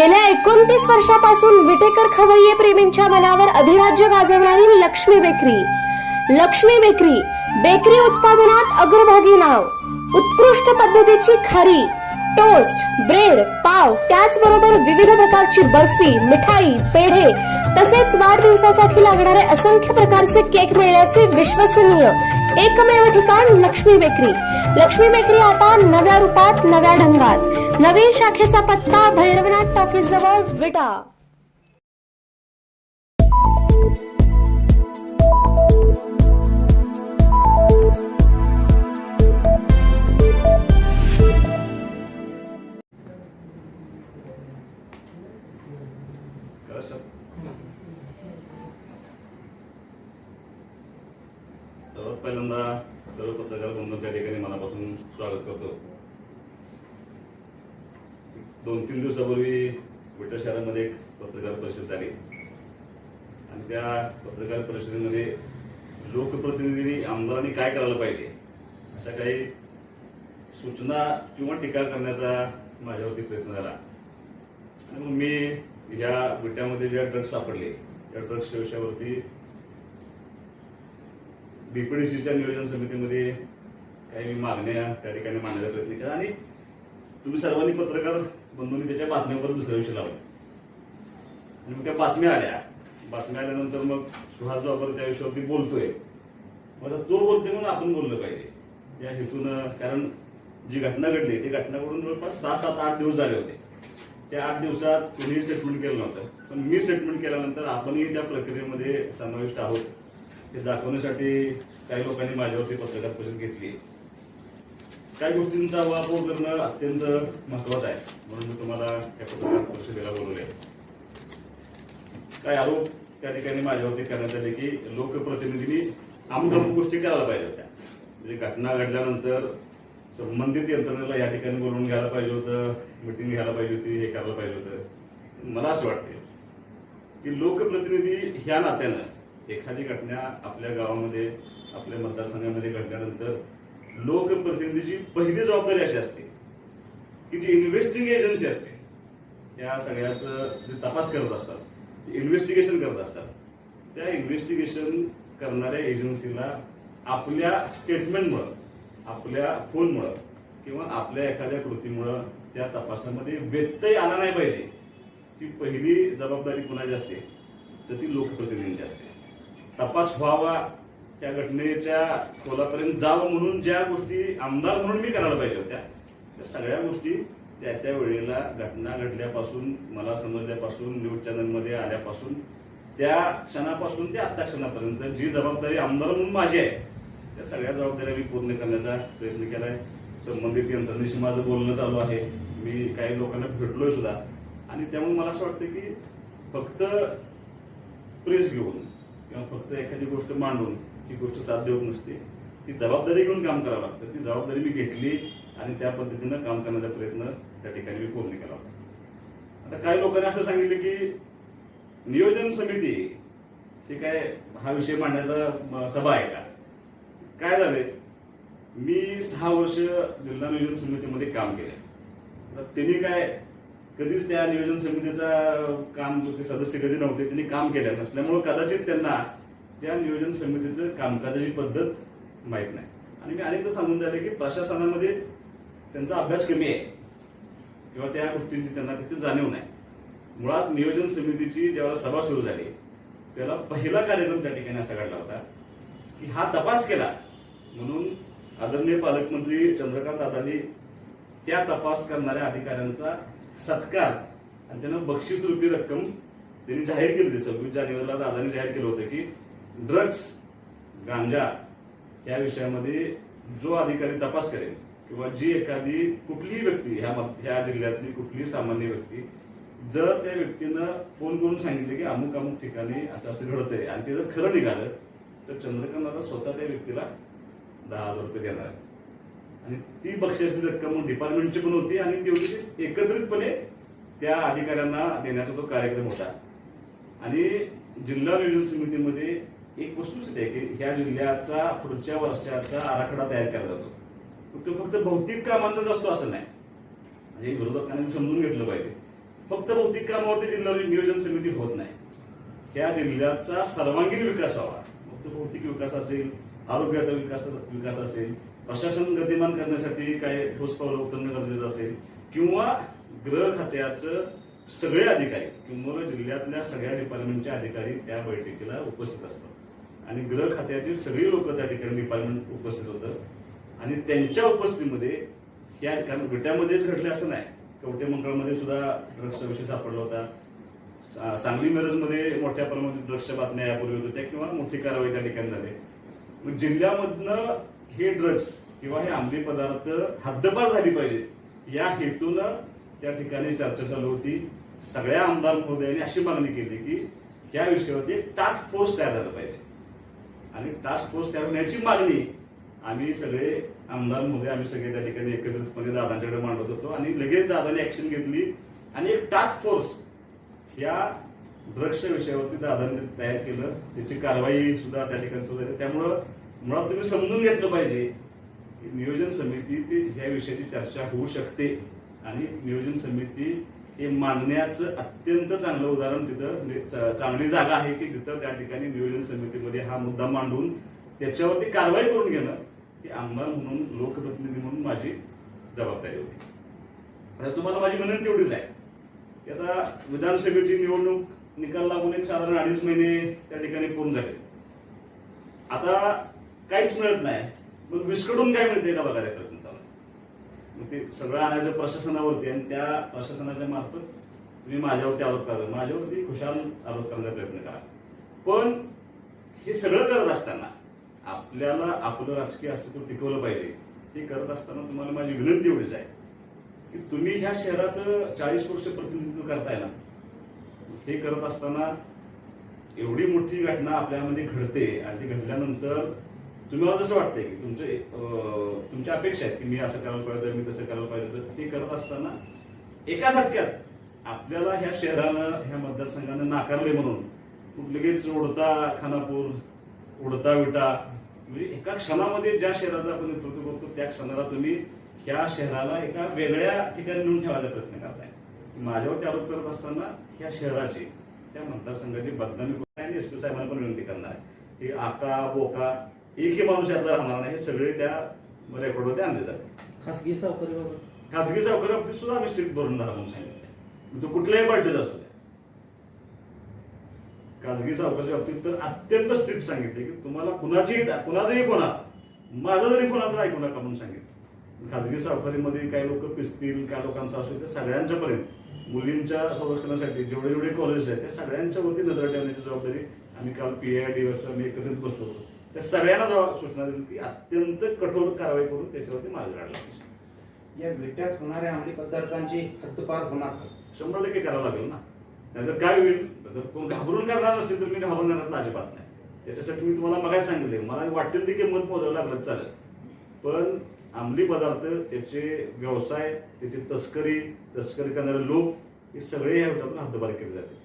गेल्या एकोणतीस वर्षापासून विटेकर खवय्ये प्रेमींच्या मनावर अधिराज्य गाजवणारी Lakshmi bakery. Lakshmi bakery bakery उत्पादनात अग्रभागी नाव. उत्कृष्ट पद्धतीची खारी टोस्ट ब्रेड पाव त्याचबरोबर विविध प्रकारची बर्फी मिठाई पेढे तसेच वाढदिवसासाठी लागणारे असंख्य प्रकारचे केक मिळण्याचे विश्वसनीय एकमेव ठिकाण लक्ष्मी बेकरी. लक्ष्मी बेकरी आता नव्या रूपात नव्या ढंगात. नवीन शाखेचा पत्ता भैरवनाथ टॉकीज जवळ विटा. सर्वात पहिल्यांदा सर्व पत्रकार बंधूंच्या त्या ठिकाणी मनापासून स्वागत करतो. दोन तीन दिवसापूर्वी विटा शहरामध्ये एक पत्रकार परिषद झाली. आणि त्या पत्रकार परिषदेमध्ये लोकप्रतिनिधींनी आमदारांनी काय करायला पाहिजे अशा काही सूचना किंवा टीका करण्याचा माझ्यावरती प्रयत्न झाला. आणि मग मी या विट्यामध्ये ज्या ड्रग्ज सापडले त्या ड्रग्सच्या विषयावरती बीपीडीसीच्या नियोजन समितीमध्ये काही मी मागण्या त्या ठिकाणी मांडण्याचा प्रयत्न केला. आणि तुम्ही सर्वांनी पत्रकार बंधूंनी त्याच्या बातम्यावर दुसऱ्या दिवशी लावले. आणि मग त्या बातम्या आल्या. बातम्या आल्यानंतर मग सुहास बाबर त्या विषयावरती बोलतोय. मग तो बोलतोय म्हणून आपण बोललं पाहिजे. या हेतून कारण जी घटना घडली ती घटना घडून जवळपास सहा सात आठ दिवस झाले होते. त्या आठ दिवसात कुणीही स्टेटमेंट केलं नव्हतं. पण मी स्टेटमेंट केल्यानंतर आपणही त्या प्रक्रियेमध्ये समाविष्ट आहोत. हे दाखवण्यासाठी काही लोकांनी माझ्यावरती पत्रकार परिषद घेतली. काही गोष्टींचा वापर करणं अत्यंत महत्वाचं आहे. म्हणून मी तुम्हाला त्या पत्रकार परिषदेला बोलवले काय आरोप त्या ठिकाणी माझ्यावरती करण्यात आले की लोकप्रतिनिधींनी अमुक गोष्टी करायला पाहिजे होत्या. म्हणजे घटना घडल्यानंतर संबंधित यंत्रणेला या ठिकाणी बोलवून घ्यायला पाहिजे होतं मिटिंग घ्यायला पाहिजे होती हे करायला पाहिजे होतं. मला असं वाटते की लोकप्रतिनिधी ह्या नात्यानं एखादी घटना आपल्या गावामध्ये आपल्या मतदारसंघामध्ये घडल्यानंतर लोकप्रतिनिधीची पहिली जबाबदारी अशी असते की जी इन्व्हेस्टिंग एजन्सी असते. त्या सगळ्याचं जे तपास करत असतात इन्व्हेस्टिगेशन करत असतात त्या इन्व्हेस्टिगेशन करणाऱ्या एजन्सीला आपल्या स्टेटमेंटमुळं आपल्या फोनमुळं किंवा आपल्या एखाद्या कृतीमुळं त्या तपासामध्ये व्यत्यय आला नाही पाहिजे. ही पहिली जबाबदारी कुणाची असते? तर ती लोकप्रतिनिधींची असते. तपास व्हावा त्या घटनेच्या खोलापर्यंत जावं म्हणून ज्या गोष्टी आमदार म्हणून मी करायला पाहिजे होत्या त्या सगळ्या गोष्टी त्या त्या वेळेला घटना घडल्यापासून मला समजल्यापासून न्यूज चॅनलमध्ये आल्यापासून त्या क्षणापासून ते आत्ता क्षणापर्यंत जी जबाबदारी आमदार म्हणून माझी आहे त्या सगळ्या जबाबदाऱ्या मी पूर्ण करण्याचा प्रयत्न केलाय. संबंधित यंत्रणेशी माझं बोलणं चालू आहे. मी काही लोकांना भेटलोय सुद्धा. आणि त्यामुळे मला असं वाटतं की फक्त प्रेस घेऊन किंवा फक्त एखादी गोष्ट मांडून ही गोष्ट साध्य होत नसते. ती जबाबदारी घेऊन काम करावं लागतं. ती जबाबदारी मी घेतली आणि त्या पद्धतीनं काम करण्याचा प्रयत्न त्या ठिकाणी मी पूर्ण केला होता. आता काही लोकांनी असं सांगितलं की नियोजन समिती हे काय हा विषय मांडण्याचा सभा आहे का? काय झालंय? मी सहा वर्ष जिल्हा नियोजन समितीमध्ये काम केलं आता त्यांनी काय कधीच त्या नियोजन समितीचा काम ते सदस्य कधी नव्हते त्यांनी काम केलं नसल्यामुळे कदाचित त्यांना त्या नियोजन समितीचं कामकाजाची पद्धत माहीत नाही. आणि मी अनेकदा सांगून झाले की प्रशासनामध्ये त्यांचा अभ्यास कमी आहे. किंवा त्या गोष्टींची त्यांना त्याची जाणीव नाही. मुळात नियोजन समितीची जेव्हा सभा सुरू झाली त्याला पहिला कार्यक्रम त्या ठिकाणी असा घडला होता की हा तपास केला. म्हणून आदरणीय पालकमंत्री चंद्रकांत दादांनी त्या तपास करणाऱ्या अधिकाऱ्यांचा सत्कार आणि त्यांना बक्षीस रूपी रक्कम त्यांनी जाहीर केली होती. सव्वीस जानेवारीला दादांनी जाहीर केलं होतं की ड्रग्स गांजा या विषयामध्ये जो अधिकारी तपास करेल किंवा जी एखादी कुठलीही व्यक्ती ह्या ह्या जिल्ह्यातली कुठलीही सामान्य व्यक्ती जर त्या व्यक्तीनं फोन करून सांगितले की अमुक अमुक ठिकाणी असं असं घडत आहे आणि ते जर खरं निघालं तर चंद्रकांत आता स्वतः त्या व्यक्तीला दहा हजार रुपये देणार आणि ती बक्षाची रक्कम डिपार्टमेंटची पण होती आणि तेवढी एकत्रितपणे त्या अधिकाऱ्यांना देण्याचा तो कार्यक्रम होता. आणि जिल्हा नियोजन समितीमध्ये एक वस्तुस्थिती आहे की ह्या जिल्ह्याचा पुढच्या वर्षाचा आराखडा तयार केला जातो. तो फक्त भौतिक कामांचाच असतो असं नाही. म्हणजे विरोधकांनी समजून घेतलं पाहिजे. फक्त भौतिक कामावरती जिल्हा नियोजन समिती होत नाही. ह्या जिल्ह्याचा सर्वांगीण विकास व्हावा. फक्त भौतिक विकास असेल आरोग्याचा विकास विकास असेल प्रशासन गतिमान करण्यासाठी काही ठोस पावलं उचलणं गरजेचं असेल किंवा गृह खात्याचं सगळे अधिकारी किंवा जिल्ह्यातल्या सगळ्या डिपार्टमेंटचे अधिकारी त्या बैठकीला उपस्थित असतात. आणि गृह खात्याची सगळी लोक त्या ठिकाणी डिपार्टमेंट उपस्थित होतं. आणि त्यांच्या उपस्थितीमध्ये या कारण विट्यामध्येच घडले असं नाही. कवटे मंगळमध्ये सुद्धा ड्रग्सचा विषय सापडला होता. सांगली मिरजमध्ये मोठ्या प्रमाणात ड्रग्सच्या बातम्या यापूर्वी होत्या. किंवा मोठी कारवाई त्या ठिकाणी झाली. मग जिल्ह्यामधनं हे ड्रग्स किंवा हे अंमली पदार्थ हद्दपार झाली पाहिजे. या हेतूनं त्या ठिकाणी चर्चा चालू होती. सगळ्या आमदार महोदयांनी अशी मागणी केली की या विषयावरती टास्क फोर्स तयार झाला पाहिजे. आणि टास्क फोर्स तयार होण्याची मागणी. आम्ही सगळे आमदार महोदय आम्ही सगळे त्या ठिकाणी एकत्रितपणे दादांच्याकडे मांडत होतो आणि लगेच दादाने ऍक्शन घेतली. आणि एक टास्क फोर्स या ड्रग्सच्या विषयावरती दादांनी तयार केलं. त्याची कारवाई सुद्धा त्या ठिकाणी सुरू झाली. त्यामुळं मुळात तुम्ही समजून घेतलं पाहिजे. नियोजन समिती ह्या विषयाची चर्चा होऊ शकते. आणि नियोजन समिती हे मांडण्याचं अत्यंत चांगलं उदाहरण तिथं चांगली जागा आहे की जिथं त्या ठिकाणी नियोजन समितीमध्ये हा मुद्दा मांडून त्याच्यावरती कारवाई करून घेणं की आमदार म्हणून लोकप्रतिनिधी म्हणून माझी जबाबदारी होती. आता तुम्हाला माझी विनंती एवढीच आहे की आता विधानसभेची निवडणूक निकाल लागून एक साधारण अडीच महिने त्या ठिकाणी पूर्ण झाले. आता काहीच मिळत नाही. मग विस्कटून काय मिळते का बघायला प्रयत्न चालू आहे. मग ते सगळं आणायचं प्रशासनावरती आणि त्या प्रशासनाच्या मार्फत तुम्ही माझ्यावरती आरोप करा. माझ्यावरती खुशाल आरोप करण्याचा प्रयत्न करा. पण हे सगळं करत असताना आपल्याला आपलं राजकीय अस्तित्व टिकवलं पाहिजे. हे करत असताना तुम्हाला माझी विनंती एवढीच आहे की तुम्ही ह्या शहराचं चाळीस वर्ष प्रतिनिधित्व करताय ना हे करत असताना एवढी मोठी घटना आपल्यामध्ये घडते आणि ती घडल्यानंतर तुम्हाला जसं वाटतंय की तुमचे तुमच्या अपेक्षा आहेत की मी असं करायला पाहिजे मी तसं करायला पाहिजे तर ते करत असताना एका झटक्यात आपल्याला ह्या शहरानं ह्या मतदारसंघानं नाकारले म्हणून मग लगेच उडता खानापूर उडता विटा म्हणजे एका क्षणामध्ये ज्या शहराचं आपण नेतृत्व करतो त्या क्षणाला तुम्ही ह्या शहराला एका वेगळ्या ठिकाणी नेऊन ठेवायचा प्रयत्न करताय. माझ्यावरती आरोप करत असताना ह्या शहराची त्या मतदारसंघाची बदनामी आणि एस पी साहेबांना पण विनंती करणार आहे. की आका बोका एकही माणूस यातला राहणार नाही. हे सगळे त्या रेकॉर्डवरती आणले जाते खासगी सावकारीबाबत खाजगी सावकारी बाबतीत सुद्धा आम्ही स्ट्रिक्ट धोरण धरा म्हणून सांगितलं मग तो कुठल्याही पार्टीचा असू द्या. खाजगी सावकाराच्या बाबतीत तर अत्यंत स्ट्रिक्ट सांगितले की तुम्हाला कुणाची कुणाचाही फोन आला माझा जरी फोन आला तर ऐकू नका म्हणून सांगितलं खाजगी सावकारीमध्ये काही लोक पिसतील काही लोकांचा असू त्या सगळ्यांच्या पर्यंत मुलींच्या संरक्षणासाठी जेवढे जेवढे कॉलेज आहेत त्या सगळ्यांच्या वरती नजर ठेवण्याची जबाबदारी आम्ही काल पी आय डी मी एकत्रित बसलो होतो. त्या सगळ्यांना जबाब सूचना दिली की अत्यंत कठोर कारवाई करून त्याच्यावरती मार्ग काढला. पाहिजे या विट्यात होणाऱ्या अंमली पदार्थांची हद्दपार होणार का? शंभर टक्के करावं लागेल ना. नाहीतर काय होईल? जर कोण घाबरून करणार नसेल तर मी घाबरणार अजिबात नाही. त्याच्यासाठी मी तुम्हाला मगाच सांगितले मला वाटेल ती किंमत मोजावं लागलं चालेल. पण अंमली पदार्थ त्याचे व्यवसाय त्याची तस्करी तस्करी करणारे लोक हे सगळे या विटातून हद्दपार केले जाते